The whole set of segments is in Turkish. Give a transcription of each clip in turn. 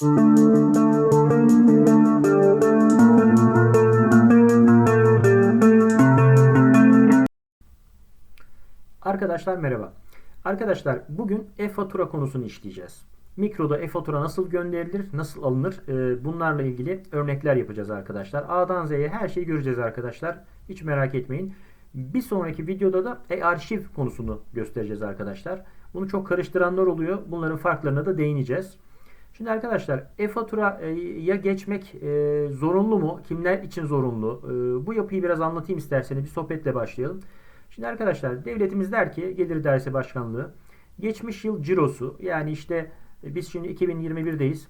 Arkadaşlar merhaba. Arkadaşlar bugün e-fatura konusunu işleyeceğiz. Mikroda e-fatura nasıl gönderilir, nasıl alınır e, bunlarla ilgili örnekler yapacağız arkadaşlar. A'dan Z'ye her şeyi göreceğiz arkadaşlar. Hiç merak etmeyin. Bir sonraki videoda da e-arşiv konusunu göstereceğiz arkadaşlar. Bunu çok karıştıranlar oluyor. Bunların farklarına da değineceğiz. Şimdi arkadaşlar e-faturaya geçmek e, zorunlu mu? Kimler için zorunlu? E, bu yapıyı biraz anlatayım isterseniz bir sohbetle başlayalım. Şimdi arkadaşlar devletimiz der ki Gelir Dairesi Başkanlığı geçmiş yıl cirosu yani işte e, biz şimdi 2021'deyiz.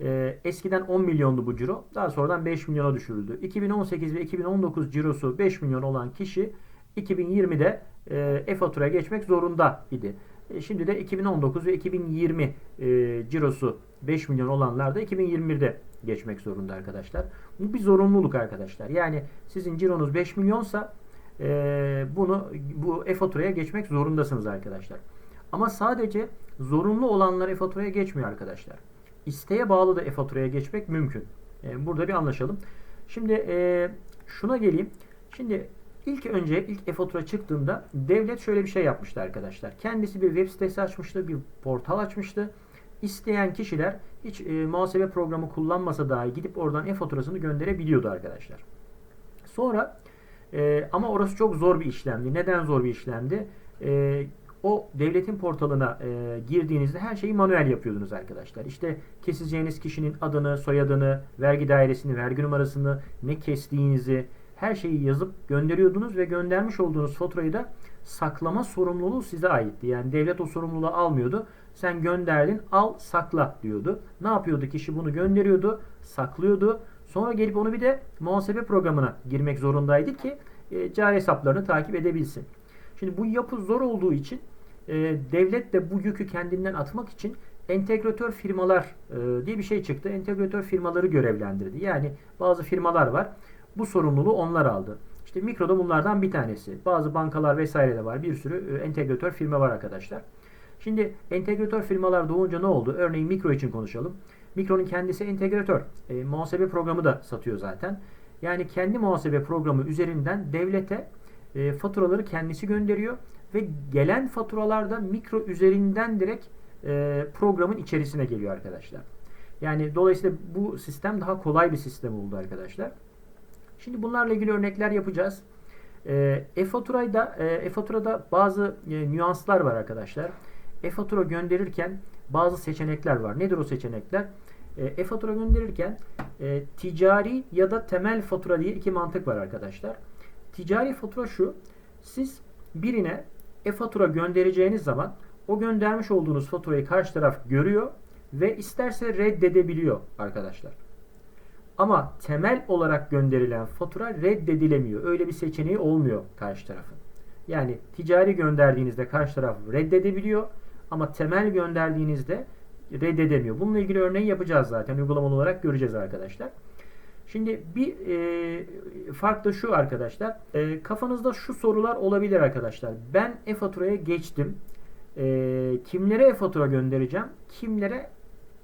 E, eskiden 10 milyondu bu ciro. Daha sonradan 5 milyona düşürüldü. 2018 ve 2019 cirosu 5 milyon olan kişi 2020'de e, e-faturaya geçmek zorunda idi. E, şimdi de 2019 ve 2020 e, cirosu 5 milyon olanlar da 2021'de geçmek zorunda arkadaşlar. Bu bir zorunluluk arkadaşlar. Yani sizin cironuz 5 milyonsa e, bunu bu e-faturaya geçmek zorundasınız arkadaşlar. Ama sadece zorunlu olanlar e-faturaya geçmiyor arkadaşlar. İsteğe bağlı da e-faturaya geçmek mümkün. E, burada bir anlaşalım. Şimdi e, şuna geleyim. Şimdi ilk önce ilk e-fatura çıktığında devlet şöyle bir şey yapmıştı arkadaşlar. Kendisi bir web sitesi açmıştı, bir portal açmıştı. İsteyen kişiler hiç e, muhasebe programı kullanmasa dahi gidip oradan e-faturasını gönderebiliyordu arkadaşlar. Sonra e, ama orası çok zor bir işlemdi. Neden zor bir işlemdi? E, o devletin portalına e, girdiğinizde her şeyi manuel yapıyordunuz arkadaşlar. İşte keseceğiniz kişinin adını, soyadını, vergi dairesini, vergi numarasını, ne kestiğinizi her şeyi yazıp gönderiyordunuz ve göndermiş olduğunuz faturayı da saklama sorumluluğu size aitti. Yani devlet o sorumluluğu almıyordu. Sen gönderdin, al, sakla diyordu. Ne yapıyordu? Kişi bunu gönderiyordu, saklıyordu. Sonra gelip onu bir de muhasebe programına girmek zorundaydı ki e, cari hesaplarını takip edebilsin. Şimdi bu yapı zor olduğu için e, devlet de bu yükü kendinden atmak için entegratör firmalar e, diye bir şey çıktı. Entegratör firmaları görevlendirdi. Yani bazı firmalar var. Bu sorumluluğu onlar aldı. İşte mikroda bunlardan bir tanesi. Bazı bankalar vesaire de var. Bir sürü e, entegratör firma var arkadaşlar. Şimdi entegratör firmalar doğunca ne oldu? Örneğin mikro için konuşalım. Mikro'nun kendisi entegratör. E, muhasebe programı da satıyor zaten. Yani kendi muhasebe programı üzerinden devlete e, faturaları kendisi gönderiyor ve gelen faturalar da mikro üzerinden direkt e, programın içerisine geliyor arkadaşlar. Yani dolayısıyla bu sistem daha kolay bir sistem oldu arkadaşlar. Şimdi bunlarla ilgili örnekler yapacağız. E, e-faturada e, e-faturada bazı e, nüanslar var arkadaşlar. E-fatura gönderirken bazı seçenekler var. Nedir o seçenekler? E, e-fatura gönderirken e, ticari ya da temel fatura diye iki mantık var arkadaşlar. Ticari fatura şu. Siz birine e-fatura göndereceğiniz zaman o göndermiş olduğunuz faturayı karşı taraf görüyor ve isterse reddedebiliyor arkadaşlar. Ama temel olarak gönderilen fatura reddedilemiyor. Öyle bir seçeneği olmuyor karşı tarafın. Yani ticari gönderdiğinizde karşı taraf reddedebiliyor ama temel gönderdiğinizde reddedemiyor. Bununla ilgili örneği yapacağız zaten. Uygulamalı olarak göreceğiz arkadaşlar. Şimdi bir e, fark da şu arkadaşlar. E, kafanızda şu sorular olabilir arkadaşlar. Ben e-faturaya geçtim. E, kimlere e-fatura göndereceğim? Kimlere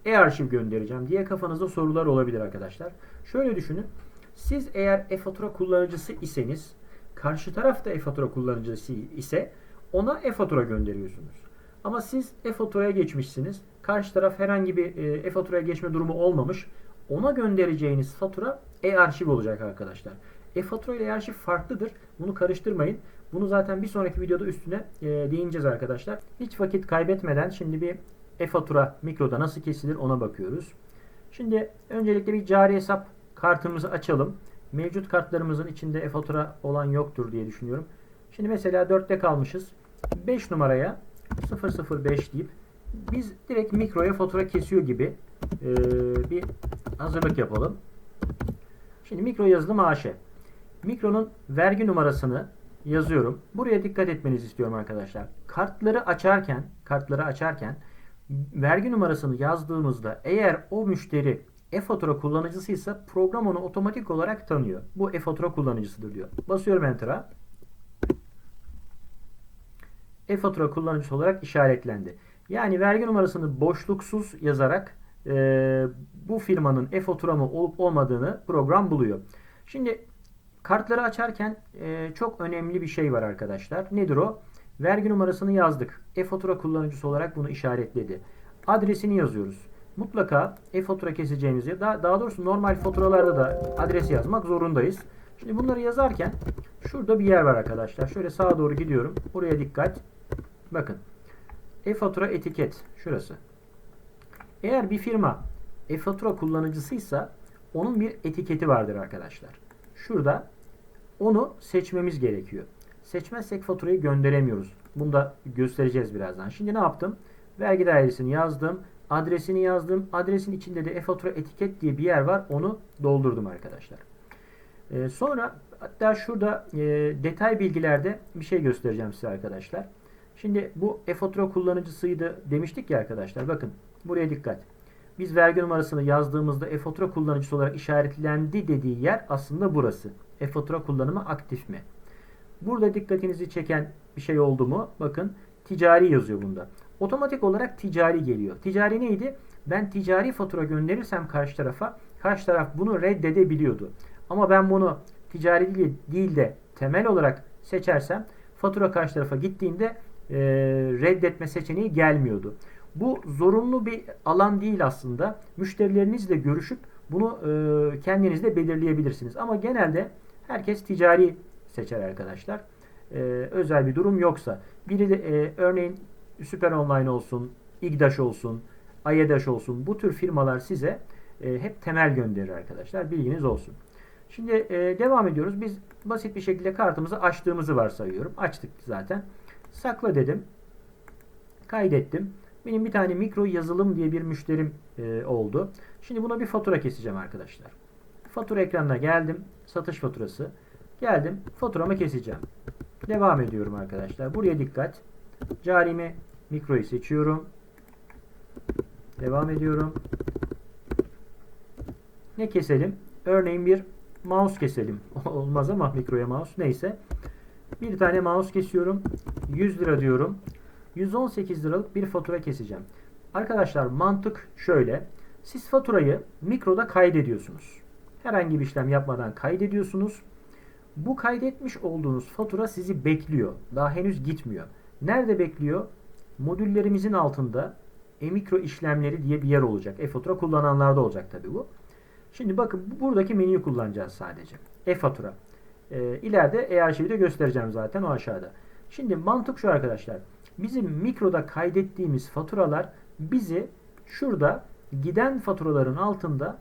e-arşiv göndereceğim diye kafanızda sorular olabilir arkadaşlar. Şöyle düşünün. Siz eğer e-fatura kullanıcısı iseniz, karşı taraf da e-fatura kullanıcısı ise ona e-fatura gönderiyorsunuz. Ama siz e-faturaya geçmişsiniz. Karşı taraf herhangi bir e, e-faturaya geçme durumu olmamış. Ona göndereceğiniz fatura e-arşiv olacak arkadaşlar. E-fatura ile e-arşiv farklıdır. Bunu karıştırmayın. Bunu zaten bir sonraki videoda üstüne e, değineceğiz arkadaşlar. Hiç vakit kaybetmeden şimdi bir e-fatura mikroda nasıl kesilir ona bakıyoruz. Şimdi öncelikle bir cari hesap kartımızı açalım. Mevcut kartlarımızın içinde e-fatura olan yoktur diye düşünüyorum. Şimdi mesela 4'te kalmışız. 5 numaraya 005 deyip biz direkt mikroya fatura kesiyor gibi e, bir hazırlık yapalım. Şimdi mikro yazılım AŞ. Mikronun vergi numarasını yazıyorum. Buraya dikkat etmenizi istiyorum arkadaşlar. Kartları açarken, kartları açarken vergi numarasını yazdığımızda eğer o müşteri e-fatura kullanıcısıysa program onu otomatik olarak tanıyor. Bu e-fatura kullanıcısıdır diyor. Basıyorum Enter'a. E-fatura kullanıcısı olarak işaretlendi. Yani vergi numarasını boşluksuz yazarak e, bu firmanın e-fatura mı olup olmadığını program buluyor. Şimdi kartları açarken e, çok önemli bir şey var arkadaşlar. Nedir o? Vergi numarasını yazdık. E-fatura kullanıcısı olarak bunu işaretledi. Adresini yazıyoruz. Mutlaka e-fatura keseceğimizi, daha, daha doğrusu normal faturalarda da adresi yazmak zorundayız. Şimdi bunları yazarken şurada bir yer var arkadaşlar. Şöyle sağa doğru gidiyorum. Buraya dikkat. Bakın. E-fatura etiket. Şurası. Eğer bir firma e-fatura kullanıcısıysa onun bir etiketi vardır arkadaşlar. Şurada onu seçmemiz gerekiyor. Seçmezsek faturayı gönderemiyoruz. Bunu da göstereceğiz birazdan. Şimdi ne yaptım? Vergi dairesini yazdım. Adresini yazdım. Adresin içinde de e-fatura etiket diye bir yer var. Onu doldurdum arkadaşlar. Ee, sonra hatta şurada e, detay bilgilerde bir şey göstereceğim size arkadaşlar. Şimdi bu e-fatura kullanıcısıydı demiştik ya arkadaşlar. Bakın buraya dikkat. Biz vergi numarasını yazdığımızda e-fatura kullanıcısı olarak işaretlendi dediği yer aslında burası. E-fatura kullanımı aktif mi? Burada dikkatinizi çeken bir şey oldu mu? Bakın ticari yazıyor bunda. Otomatik olarak ticari geliyor. Ticari neydi? Ben ticari fatura gönderirsem karşı tarafa karşı taraf bunu reddedebiliyordu. Ama ben bunu ticari değil de temel olarak seçersem fatura karşı tarafa gittiğinde e, reddetme seçeneği gelmiyordu. Bu zorunlu bir alan değil aslında. Müşterilerinizle görüşüp bunu e, kendiniz de belirleyebilirsiniz. Ama genelde herkes ticari seçer arkadaşlar. E, özel bir durum yoksa. Biri de e, örneğin Süper Online olsun, İGDAŞ olsun, AYEDAŞ olsun bu tür firmalar size e, hep temel gönderir arkadaşlar. Bilginiz olsun. Şimdi e, devam ediyoruz. Biz basit bir şekilde kartımızı açtığımızı varsayıyorum. Açtık zaten. Sakla dedim. Kaydettim. Benim bir tane mikro yazılım diye bir müşterim e, oldu. Şimdi buna bir fatura keseceğim arkadaşlar. Fatura ekranına geldim. Satış faturası. Geldim. Faturamı keseceğim. Devam ediyorum arkadaşlar. Buraya dikkat. Carimi mikroyu seçiyorum. Devam ediyorum. Ne keselim? Örneğin bir mouse keselim. Olmaz ama mikroya mouse neyse. Bir tane mouse kesiyorum. 100 lira diyorum. 118 liralık bir fatura keseceğim. Arkadaşlar mantık şöyle. Siz faturayı mikroda kaydediyorsunuz. Herhangi bir işlem yapmadan kaydediyorsunuz. Bu kaydetmiş olduğunuz fatura sizi bekliyor. Daha henüz gitmiyor. Nerede bekliyor? Modüllerimizin altında e-mikro işlemleri diye bir yer olacak. E-fatura kullananlarda olacak tabi bu. Şimdi bakın buradaki menüyü kullanacağız sadece. E-fatura. E, ileride e-arşivi de göstereceğim zaten o aşağıda. Şimdi mantık şu arkadaşlar. Bizim mikroda kaydettiğimiz faturalar bizi şurada giden faturaların altında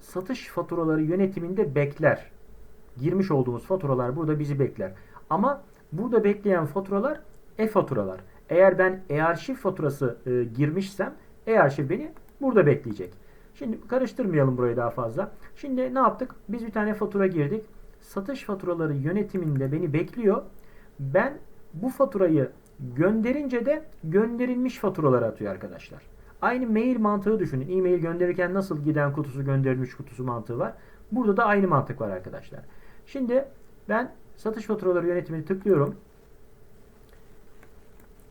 satış faturaları yönetiminde bekler. Girmiş olduğumuz faturalar burada bizi bekler. Ama burada bekleyen faturalar e-faturalar. Eğer ben e-arşiv faturası e, girmişsem e-arşiv beni burada bekleyecek. Şimdi karıştırmayalım burayı daha fazla. Şimdi ne yaptık? Biz bir tane fatura girdik. Satış faturaları yönetiminde beni bekliyor. Ben bu faturayı gönderince de gönderilmiş faturalar atıyor arkadaşlar. Aynı mail mantığı düşünün. E-mail gönderirken nasıl giden kutusu gönderilmiş kutusu mantığı var. Burada da aynı mantık var arkadaşlar. Şimdi ben satış faturaları yönetimini tıklıyorum.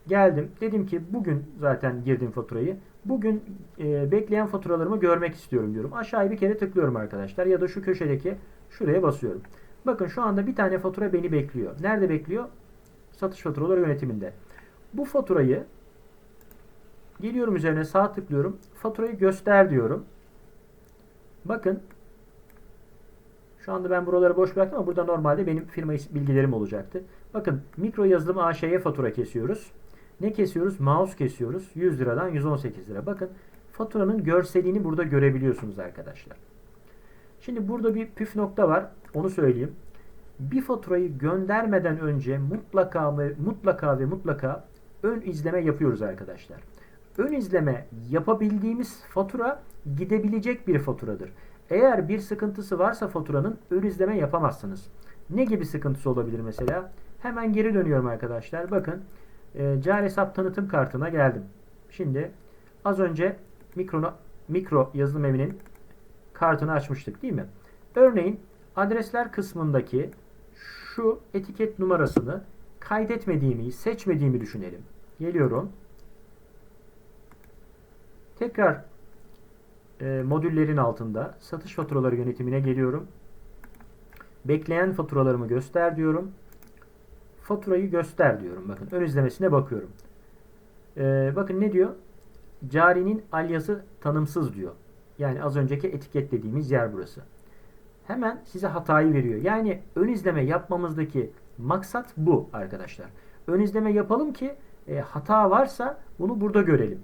Geldim. Dedim ki bugün zaten girdim faturayı. Bugün e, bekleyen faturalarımı görmek istiyorum diyorum. Aşağıya bir kere tıklıyorum arkadaşlar. Ya da şu köşedeki şuraya basıyorum. Bakın şu anda bir tane fatura beni bekliyor. Nerede bekliyor? Satış faturaları yönetiminde. Bu faturayı geliyorum üzerine sağ tıklıyorum. Faturayı göster diyorum. Bakın şu anda ben buraları boş bıraktım ama burada normalde benim firma bilgilerim olacaktı. Bakın mikro yazılım AŞ'ye fatura kesiyoruz. Ne kesiyoruz? Mouse kesiyoruz. 100 liradan 118 lira. Bakın faturanın görselini burada görebiliyorsunuz arkadaşlar. Şimdi burada bir püf nokta var. Onu söyleyeyim. Bir faturayı göndermeden önce mutlaka ve mutlaka ve mutlaka ön izleme yapıyoruz arkadaşlar. Ön izleme yapabildiğimiz fatura gidebilecek bir faturadır. Eğer bir sıkıntısı varsa faturanın ön izleme yapamazsınız. Ne gibi sıkıntısı olabilir mesela? Hemen geri dönüyorum arkadaşlar. Bakın e, cari hesap tanıtım kartına geldim. Şimdi az önce mikro, mikro yazılım evinin kartını açmıştık değil mi? Örneğin adresler kısmındaki şu etiket numarasını kaydetmediğimi, seçmediğimi düşünelim. Geliyorum. Tekrar e, modüllerin altında satış faturaları yönetimine geliyorum. Bekleyen faturalarımı göster diyorum. Faturayı göster diyorum. Bakın ön izlemesine bakıyorum. E, bakın ne diyor? Carinin alyası tanımsız diyor. Yani az önceki etiketlediğimiz yer burası. Hemen size hatayı veriyor. Yani ön izleme yapmamızdaki maksat bu arkadaşlar. Ön izleme yapalım ki e, hata varsa bunu burada görelim.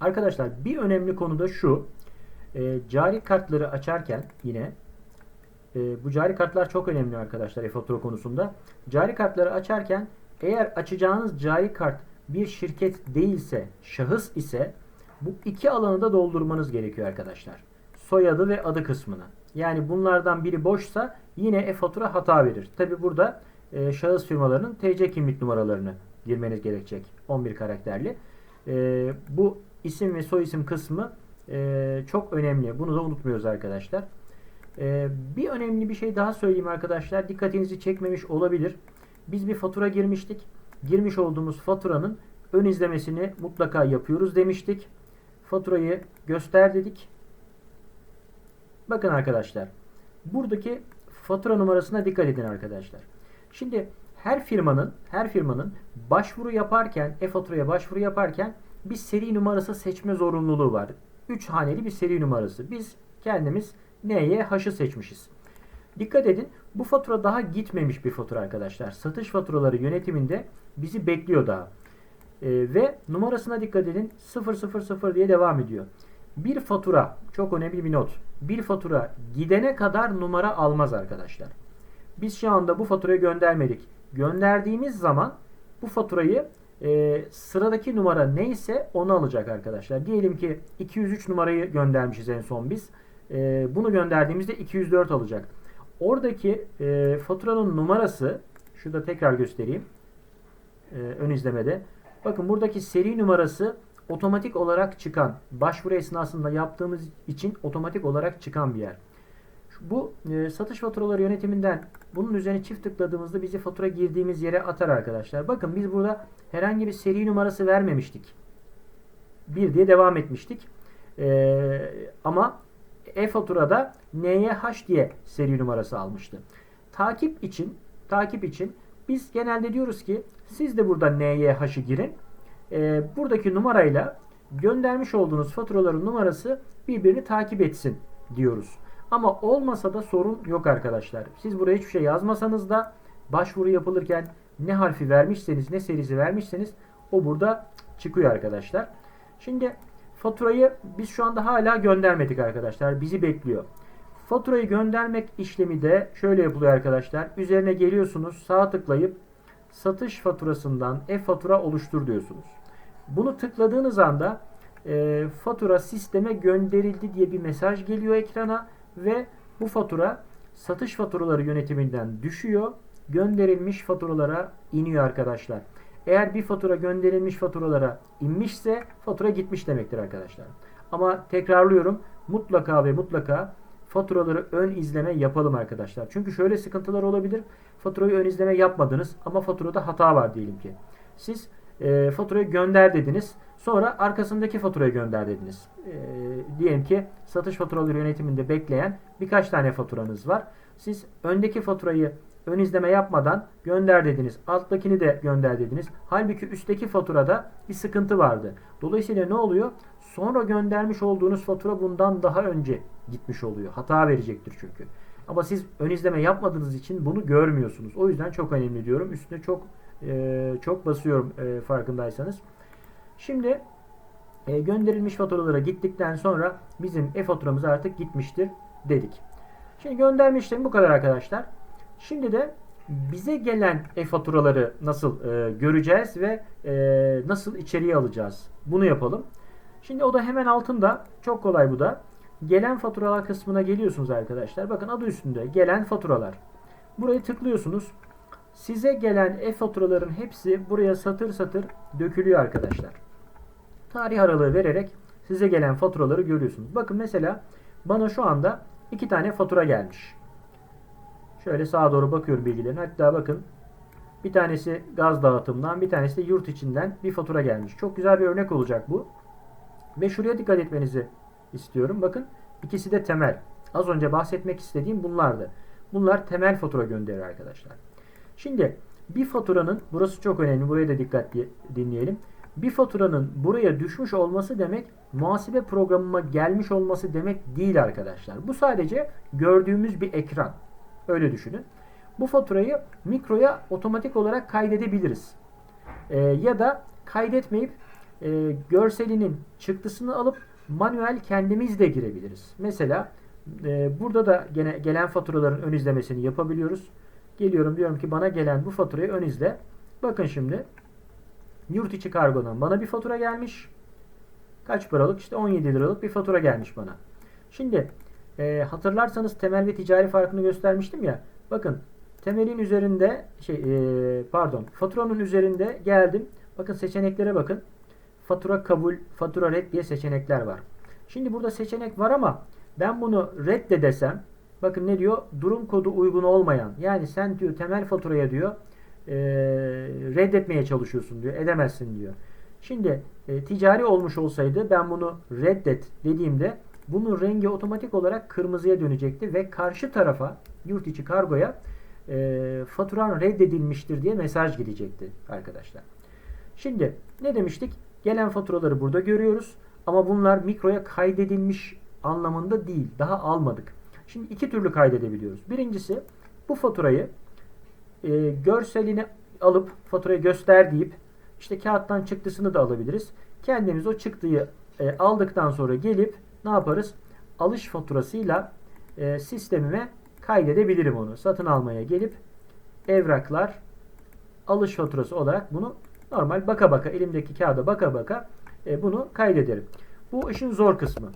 Arkadaşlar bir önemli konu da şu. E, cari kartları açarken yine e, bu cari kartlar çok önemli arkadaşlar e-fatura konusunda. Cari kartları açarken eğer açacağınız cari kart bir şirket değilse, şahıs ise bu iki alanı da doldurmanız gerekiyor arkadaşlar. Soyadı ve adı kısmını. Yani bunlardan biri boşsa yine e-fatura hata verir. Tabi burada e, şahıs firmalarının TC kimlik numaralarını girmeniz gerekecek. 11 karakterli. E, bu isim ve soy isim kısmı e, çok önemli. Bunu da unutmuyoruz arkadaşlar. E, bir önemli bir şey daha söyleyeyim arkadaşlar. Dikkatinizi çekmemiş olabilir. Biz bir fatura girmiştik. Girmiş olduğumuz faturanın ön izlemesini mutlaka yapıyoruz demiştik. Faturayı göster dedik. Bakın arkadaşlar. Buradaki fatura numarasına dikkat edin arkadaşlar. Şimdi her firmanın her firmanın başvuru yaparken e-faturaya başvuru yaparken bir seri numarası seçme zorunluluğu var. 3 haneli bir seri numarası. Biz kendimiz N'ye H'ı seçmişiz. Dikkat edin bu fatura daha gitmemiş bir fatura arkadaşlar. Satış faturaları yönetiminde bizi bekliyor daha. Ee, ve numarasına dikkat edin 000 diye devam ediyor. Bir fatura çok önemli bir not. Bir fatura gidene kadar numara almaz arkadaşlar. Biz şu anda bu faturayı göndermedik. Gönderdiğimiz zaman bu faturayı e, sıradaki numara neyse onu alacak arkadaşlar. Diyelim ki 203 numarayı göndermişiz en son biz. E, bunu gönderdiğimizde 204 alacak. Oradaki e, faturanın numarası şurada tekrar göstereyim. E, ön izlemede. Bakın buradaki seri numarası otomatik olarak çıkan, başvuru esnasında yaptığımız için otomatik olarak çıkan bir yer. Bu e, satış faturaları yönetiminden bunun üzerine çift tıkladığımızda bizi fatura girdiğimiz yere atar arkadaşlar. Bakın biz burada herhangi bir seri numarası vermemiştik. 1 diye devam etmiştik. E, ama e-faturada NYH diye seri numarası almıştı. Takip için takip için biz genelde diyoruz ki siz de burada NYH'ı girin. E, buradaki numarayla göndermiş olduğunuz faturaların numarası birbirini takip etsin diyoruz. Ama olmasa da sorun yok arkadaşlar. Siz buraya hiçbir şey yazmasanız da başvuru yapılırken ne harfi vermişseniz ne serisi vermişseniz o burada çıkıyor arkadaşlar. Şimdi faturayı biz şu anda hala göndermedik arkadaşlar. Bizi bekliyor. Faturayı göndermek işlemi de şöyle yapılıyor arkadaşlar. Üzerine geliyorsunuz sağ tıklayıp satış faturasından e-fatura oluştur diyorsunuz. Bunu tıkladığınız anda e, fatura sisteme gönderildi diye bir mesaj geliyor ekrana ve bu fatura satış faturaları yönetiminden düşüyor. Gönderilmiş faturalara iniyor arkadaşlar. Eğer bir fatura gönderilmiş faturalara inmişse fatura gitmiş demektir arkadaşlar. Ama tekrarlıyorum mutlaka ve mutlaka faturaları ön izleme yapalım arkadaşlar. Çünkü şöyle sıkıntılar olabilir. Faturayı ön izleme yapmadınız ama faturada hata var diyelim ki. Siz e, faturayı gönder dediniz. Sonra arkasındaki faturayı gönder dediniz. E, diyelim ki satış faturaları yönetiminde bekleyen birkaç tane faturanız var. Siz öndeki faturayı ön izleme yapmadan gönder dediniz. Alttakini de gönder dediniz. Halbuki üstteki faturada bir sıkıntı vardı. Dolayısıyla ne oluyor? Sonra göndermiş olduğunuz fatura bundan daha önce gitmiş oluyor. Hata verecektir çünkü. Ama siz ön izleme yapmadığınız için bunu görmüyorsunuz. O yüzden çok önemli diyorum. Üstüne çok e, çok basıyorum e, farkındaysanız. Şimdi e, gönderilmiş faturalara gittikten sonra bizim e-faturamız artık gitmiştir dedik. Şimdi gönderme işlemi bu kadar arkadaşlar. Şimdi de bize gelen e-faturaları nasıl e, göreceğiz ve e, nasıl içeriye alacağız? Bunu yapalım. Şimdi o da hemen altında. Çok kolay bu da. Gelen faturalar kısmına geliyorsunuz arkadaşlar. Bakın adı üstünde. Gelen faturalar. Burayı tıklıyorsunuz. Size gelen e-faturaların hepsi buraya satır satır dökülüyor arkadaşlar. Tarih aralığı vererek size gelen faturaları görüyorsunuz. Bakın mesela bana şu anda iki tane fatura gelmiş. Şöyle sağa doğru bakıyorum bilgilerin. Hatta bakın bir tanesi gaz dağıtımdan bir tanesi de yurt içinden bir fatura gelmiş. Çok güzel bir örnek olacak bu. Ve şuraya dikkat etmenizi istiyorum. Bakın ikisi de temel. Az önce bahsetmek istediğim bunlardı. Bunlar temel fatura gönderir arkadaşlar. Şimdi bir faturanın, burası çok önemli, buraya da dikkatli dinleyelim. Bir faturanın buraya düşmüş olması demek muhasebe programıma gelmiş olması demek değil arkadaşlar. Bu sadece gördüğümüz bir ekran. Öyle düşünün. Bu faturayı mikroya otomatik olarak kaydedebiliriz. Ee, ya da kaydetmeyip e, görselinin çıktısını alıp manuel kendimiz de girebiliriz. Mesela e, burada da gene gelen faturaların ön izlemesini yapabiliyoruz. Geliyorum diyorum ki bana gelen bu faturayı ön izle. Bakın şimdi yurt içi kargodan bana bir fatura gelmiş. Kaç paralık? İşte 17 liralık bir fatura gelmiş bana. Şimdi e, hatırlarsanız temel ve ticari farkını göstermiştim ya. Bakın temelin üzerinde şey e, pardon faturanın üzerinde geldim. Bakın seçeneklere bakın. Fatura kabul, fatura red diye seçenekler var. Şimdi burada seçenek var ama ben bunu redde desem bakın ne diyor? Durum kodu uygun olmayan. Yani sen diyor temel faturaya diyor e, reddetmeye çalışıyorsun diyor. Edemezsin diyor. Şimdi e, ticari olmuş olsaydı ben bunu reddet dediğimde bunun rengi otomatik olarak kırmızıya dönecekti ve karşı tarafa yurt içi kargoya e, faturan reddedilmiştir diye mesaj gidecekti arkadaşlar. Şimdi ne demiştik? Gelen faturaları burada görüyoruz ama bunlar mikroya kaydedilmiş anlamında değil. Daha almadık. Şimdi iki türlü kaydedebiliyoruz. Birincisi bu faturayı e, görselini alıp faturayı göster deyip işte kağıttan çıktısını da alabiliriz. Kendimiz o çıktıyı e, aldıktan sonra gelip ne yaparız? Alış faturasıyla e, sistemime kaydedebilirim onu. Satın almaya gelip evraklar alış faturası olarak bunu normal baka baka elimdeki kağıda baka baka e, bunu kaydederim. Bu işin zor kısmı.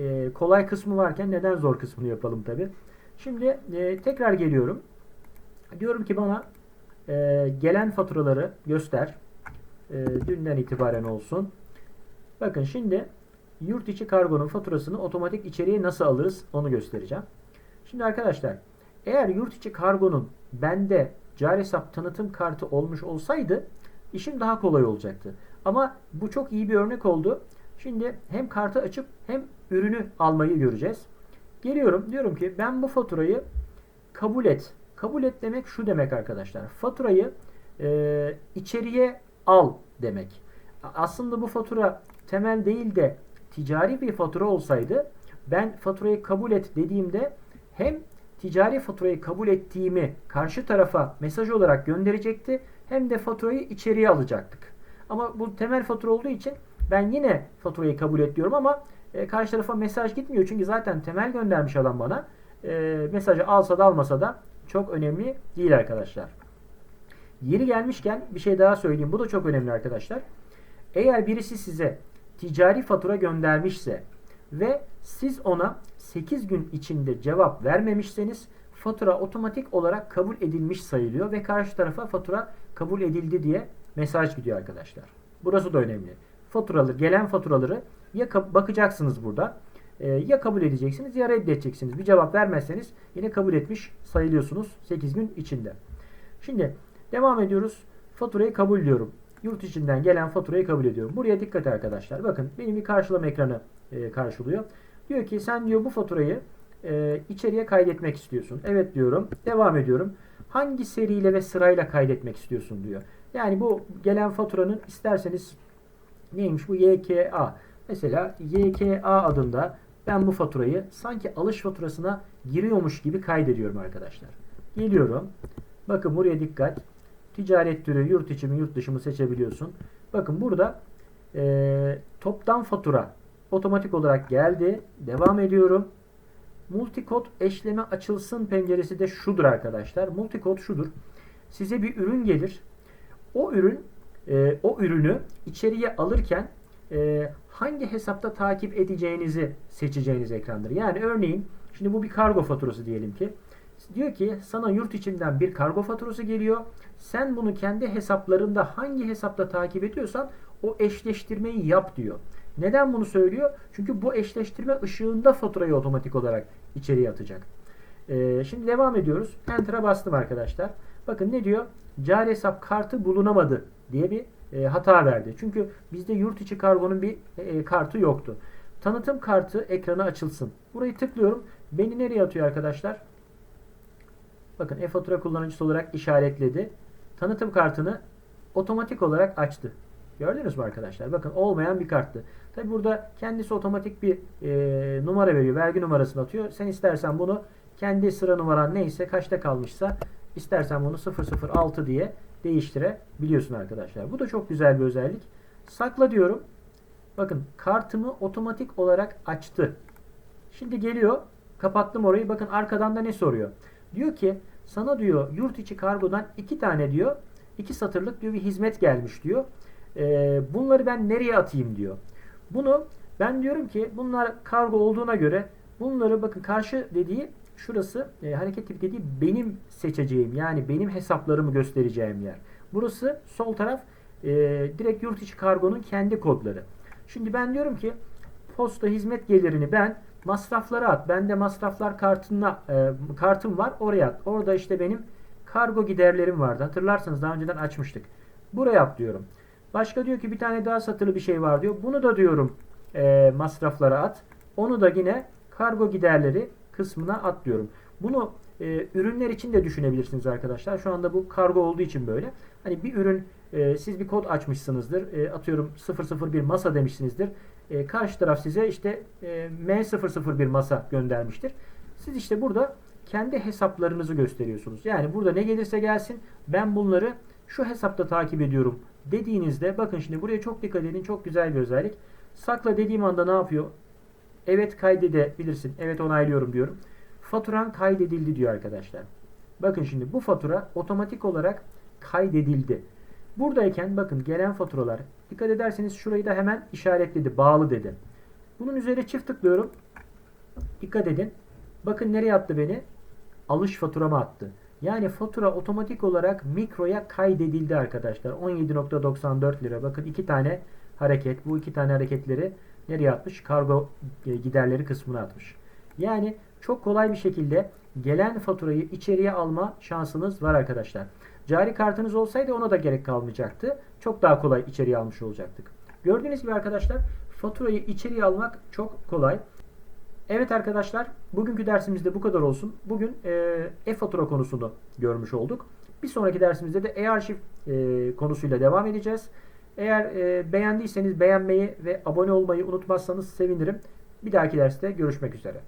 E, kolay kısmı varken neden zor kısmını yapalım tabi. Şimdi e, tekrar geliyorum. Diyorum ki bana e, gelen faturaları göster. E, dünden itibaren olsun. Bakın şimdi yurt içi kargonun faturasını otomatik içeriye nasıl alırız onu göstereceğim. Şimdi arkadaşlar eğer yurt içi kargonun bende cari hesap tanıtım kartı olmuş olsaydı işim daha kolay olacaktı. Ama bu çok iyi bir örnek oldu. Şimdi hem kartı açıp hem ürünü almayı göreceğiz. Geliyorum diyorum ki ben bu faturayı kabul et. Kabul et demek şu demek arkadaşlar. Faturayı e, içeriye al demek. Aslında bu fatura temel değil de ticari bir fatura olsaydı ben faturayı kabul et dediğimde hem ticari faturayı kabul ettiğimi karşı tarafa mesaj olarak gönderecekti hem de faturayı içeriye alacaktık. Ama bu temel fatura olduğu için ben yine faturayı kabul et diyorum ama e, karşı tarafa mesaj gitmiyor. Çünkü zaten temel göndermiş adam bana. E, mesajı alsa da almasa da çok önemli değil arkadaşlar. Yeri gelmişken bir şey daha söyleyeyim. Bu da çok önemli arkadaşlar. Eğer birisi size ticari fatura göndermişse ve siz ona 8 gün içinde cevap vermemişseniz fatura otomatik olarak kabul edilmiş sayılıyor ve karşı tarafa fatura kabul edildi diye mesaj gidiyor arkadaşlar. Burası da önemli. Faturaları, gelen faturaları ya bakacaksınız burada e, ya kabul edeceksiniz ya reddedeceksiniz. Bir cevap vermezseniz yine kabul etmiş sayılıyorsunuz 8 gün içinde. Şimdi devam ediyoruz. Faturayı kabul diyorum. Yurt içinden gelen faturayı kabul ediyorum. Buraya dikkat arkadaşlar. Bakın benim bir karşılama ekranı e, karşılıyor. Diyor ki sen diyor bu faturayı e, içeriye kaydetmek istiyorsun. Evet diyorum. Devam ediyorum. Hangi seriyle ve sırayla kaydetmek istiyorsun diyor. Yani bu gelen faturanın isterseniz neymiş bu YKA. Mesela YKA adında ben bu faturayı sanki alış faturasına giriyormuş gibi kaydediyorum arkadaşlar. Geliyorum. Bakın buraya dikkat. Ticaret türü yurt içi mi yurt dışı mı seçebiliyorsun. Bakın burada e, toptan fatura otomatik olarak geldi. Devam ediyorum. Multikod eşleme açılsın penceresi de şudur arkadaşlar. Multikod şudur. Size bir ürün gelir. O ürün e, o ürünü içeriye alırken e, hangi hesapta takip edeceğinizi seçeceğiniz ekrandır. Yani örneğin şimdi bu bir kargo faturası diyelim ki. Diyor ki sana yurt içinden bir kargo faturası geliyor. Sen bunu kendi hesaplarında hangi hesapta takip ediyorsan o eşleştirmeyi yap diyor. Neden bunu söylüyor? Çünkü bu eşleştirme ışığında faturayı otomatik olarak içeriye atacak. Ee, şimdi devam ediyoruz. Enter'a bastım arkadaşlar. Bakın ne diyor? Cari hesap kartı bulunamadı diye bir e, hata verdi. Çünkü bizde yurt içi kargonun bir e, kartı yoktu. Tanıtım kartı ekranı açılsın. Burayı tıklıyorum. Beni nereye atıyor arkadaşlar? Bakın e-fatura kullanıcısı olarak işaretledi. Tanıtım kartını otomatik olarak açtı. Gördünüz mü arkadaşlar? Bakın olmayan bir karttı. Tabi burada kendisi otomatik bir e, numara veriyor. Vergi numarasını atıyor. Sen istersen bunu kendi sıra numaran neyse kaçta kalmışsa istersen bunu 006 diye değiştirebiliyorsun arkadaşlar. Bu da çok güzel bir özellik. Sakla diyorum. Bakın kartımı otomatik olarak açtı. Şimdi geliyor. Kapattım orayı. Bakın arkadan da ne soruyor? Diyor ki sana diyor yurt içi kargodan iki tane diyor iki satırlık diyor bir hizmet gelmiş diyor. Ee, bunları ben nereye atayım diyor. Bunu ben diyorum ki bunlar kargo olduğuna göre bunları bakın karşı dediği şurası e, hareket tipi dediği benim seçeceğim yani benim hesaplarımı göstereceğim yer. Burası sol taraf e, direkt yurt içi kargonun kendi kodları. Şimdi ben diyorum ki posta hizmet gelirini ben masraflara at. Bende masraflar kartına e, kartım var oraya at. Orada işte benim kargo giderlerim vardı. Hatırlarsanız daha önceden açmıştık. Buraya at diyorum. Başka diyor ki bir tane daha satılı bir şey var diyor. Bunu da diyorum e, masraflara at. Onu da yine kargo giderleri kısmına at diyorum. Bunu e, ürünler için de düşünebilirsiniz arkadaşlar. Şu anda bu kargo olduğu için böyle. Hani bir ürün e, siz bir kod açmışsınızdır. E, atıyorum 001 masa demişsinizdir. E, karşı taraf size işte e, M001 masa göndermiştir. Siz işte burada kendi hesaplarınızı gösteriyorsunuz. Yani burada ne gelirse gelsin ben bunları şu hesapta takip ediyorum dediğinizde bakın şimdi buraya çok dikkat edin. Çok güzel bir özellik. Sakla dediğim anda ne yapıyor? Evet kaydedebilirsin. Evet onaylıyorum diyorum. Faturan kaydedildi diyor arkadaşlar. Bakın şimdi bu fatura otomatik olarak kaydedildi. Buradayken bakın gelen faturalar dikkat ederseniz şurayı da hemen işaretledi. Bağlı dedi. Bunun üzerine çift tıklıyorum. Dikkat edin. Bakın nereye attı beni? Alış faturama attı. Yani fatura otomatik olarak mikroya kaydedildi arkadaşlar. 17.94 lira. Bakın iki tane hareket. Bu iki tane hareketleri nereye atmış? Kargo e, giderleri kısmına atmış. Yani çok kolay bir şekilde gelen faturayı içeriye alma şansınız var arkadaşlar. Cari kartınız olsaydı ona da gerek kalmayacaktı. Çok daha kolay içeriye almış olacaktık. Gördüğünüz gibi arkadaşlar faturayı içeriye almak çok kolay. Evet arkadaşlar bugünkü dersimizde bu kadar olsun. Bugün e, e-fatura konusunu görmüş olduk. Bir sonraki dersimizde de e-arşiv e, konusuyla devam edeceğiz. Eğer e, beğendiyseniz beğenmeyi ve abone olmayı unutmazsanız sevinirim. Bir dahaki derste görüşmek üzere.